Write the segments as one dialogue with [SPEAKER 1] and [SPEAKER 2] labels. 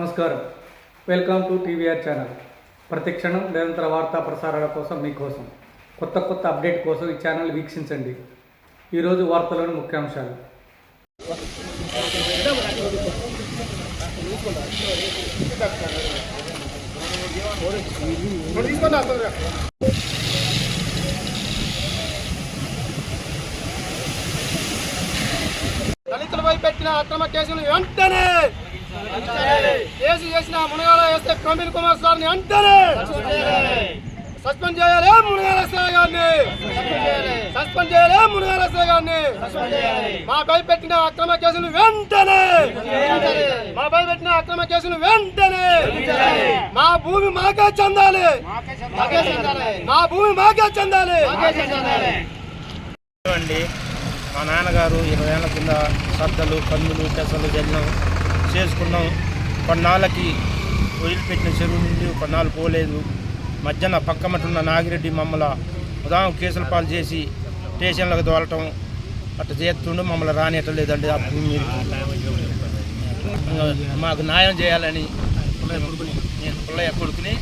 [SPEAKER 1] నమస్కారం. Welcome to TVR channel. ప్రతి క్షణం నిరంతర వార్తా ప్రసారాల కోసం మీకోసం కొత్త కొత్త అప్డేట్ కోసం ఈ ఛానల్ వీక్షించండి. ఈరోజు వార్తలోని ముఖ్యాంశాలు.
[SPEAKER 2] దళితులపై పెట్టిన అక్రమ కేసులు వెంటనే కేసు చేసిన మునగాల వేస్తే ప్రవీణ్ కుమార్ సార్ని వెంటనే సస్పెండ్ చేయాలి మునగాల ఎస్ఐ గారిని. సస్పెండ్ చేయాలి మునగాల ఎస్ఐ గారిని. మాపై పెట్టిన అక్రమ కేసులు వెంటనే మాపై పెట్టిన అక్రమ కేసులు వెంటనే మా భూమి మాకే చెందాలి. మా భూమి మాకే చెందాలి.
[SPEAKER 3] మా నాన్నగారు ఇరవై ఏళ్ళ కింద సద్దలు కందులు పెసలు జల్లం చేసుకున్నాం. కొన్నాళ్ళకి వదిలిపెట్టిన చెరువు నుండి కొన్నాళ్ళు పోలేదు. మధ్యన పక్కమటున్న నాగిరెడ్డి మమ్మల ఉదాహరణ కేసుల పాలు చేసి స్టేషన్లకు దోలటం అట్లా చేస్తుండు. మమ్మల్ని రానియటలేదండి. ఆ భూమి మాకు న్యాయం చేయాలని నేను పుల్లయ్య కొడుకుని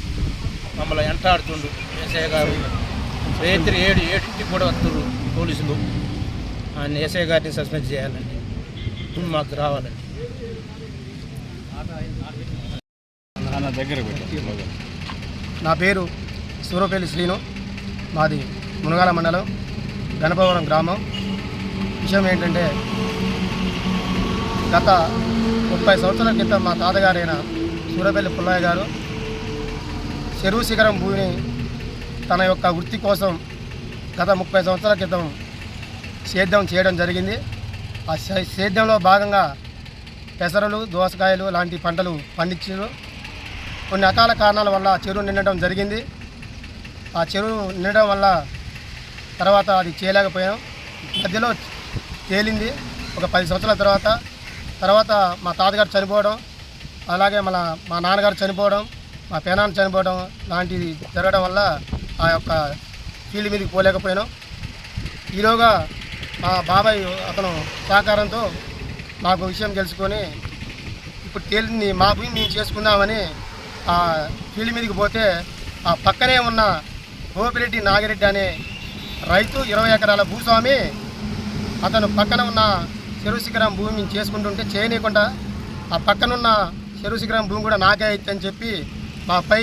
[SPEAKER 3] మమ్మల్ని ఎంటాడుతుండు. ఏసయ్య గారు రైతులు ఏడు ఏడింటికి కూడా వస్తుండ్రు పోలీసులు. ఆయన ఏసఐ గారిని సస్పెండ్ చేయాలండి మాకు రావాలండి
[SPEAKER 2] నా పేరు సూరపల్లి శ్రీను. మాది మునగాల మండలం గణపవరం గ్రామం. విషయం ఏంటంటే గత ముప్పై సంవత్సరాల క్రితం మా తాతగారైన సూరపల్లి పుల్లయ్య గారు చెరువు శిఖరం భూమిని తన యొక్క వృత్తి కోసం గత ముప్పై సంవత్సరాల క్రితం సేద్యం చేయడం జరిగింది. ఆ సేద్యంలో భాగంగా పెసరలు దోసకాయలు లాంటి పంటలు పండించారు. కొన్ని అకాల కారణాల వల్ల చెరువు నిండడం జరిగింది. ఆ చెరువు నిండడం వల్ల తర్వాత అది చేయలేకపోయాం. మధ్యలో తేలింది ఒక పది సంవత్సరాల తర్వాత. తర్వాత మా తాతగారు చనిపోవడం అలాగే మన మా నాన్నగారు చనిపోవడం మా పేనాన్న చనిపోవడం లాంటివి జరగడం వల్ల ఆ యొక్క ఫీల్డ్ మీదకి పోలేకపోయాను. ఈలోగా మా బాబాయ్ అతను సహకారంతో మాకు విషయం తెలుసుకొని ఇప్పుడు తేలింది మా భూమి మేము చేసుకుందామని ఆ ఫీల్డ్ మీదకి పోతే ఆ పక్కనే ఉన్న గోపిరెడ్డి నాగిరెడ్డి అనే రైతు ఇరవై ఎకరాల భూస్వామి అతను పక్కన ఉన్న చెరువు శిఖరం భూమి మేము చేసుకుంటుంటే చేయనీయకుండా ఆ పక్కనున్న చెరువు శిఖరం భూమి కూడా నాకే అయితే అని చెప్పి మాపై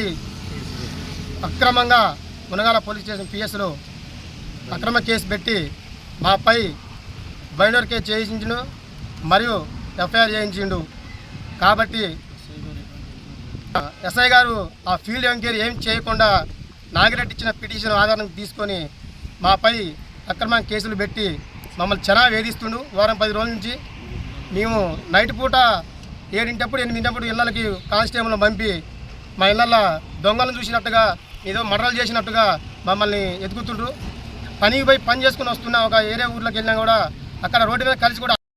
[SPEAKER 2] అక్రమంగా మునగాల పోలీస్ స్టేషన్ పిఎస్లో అక్రమ కేసు పెట్టి మాపై బైండర్ కేసు చేయించిండు. మరియు ఎఫ్ఐఆర్ చేయించిండు. కాబట్టి ఎస్ఐ గారు ఆ ఫీల్డ్ ఎంక్వైరీ ఏం చేయకుండా నాగిరెడ్డి ఇచ్చిన పిటిషన్ ఆధారం తీసుకొని మాపై అక్రమ కేసులు పెట్టి మమ్మల్ని చనా వేధిస్తుండు. వారం పది రోజుల నుంచి మేము నైట్ పూట ఏడింటప్పుడు ఎనిమిదింటప్పుడు ఇళ్ళకి కానిస్టేబుల్ని పంపి మా ఇళ్ళల్లో దొంగలను చూసినట్టుగా ఏదో మర్డర్లు చేసినట్టుగా మమ్మల్ని ఎదుగుతుండ్రు. పనికి పోయి పని చేసుకుని వస్తున్న ఒక ఏరియా ఊర్లోకి వెళ్ళినా కూడా అక్కడ రోడ్డు మీద కలిసి కూడా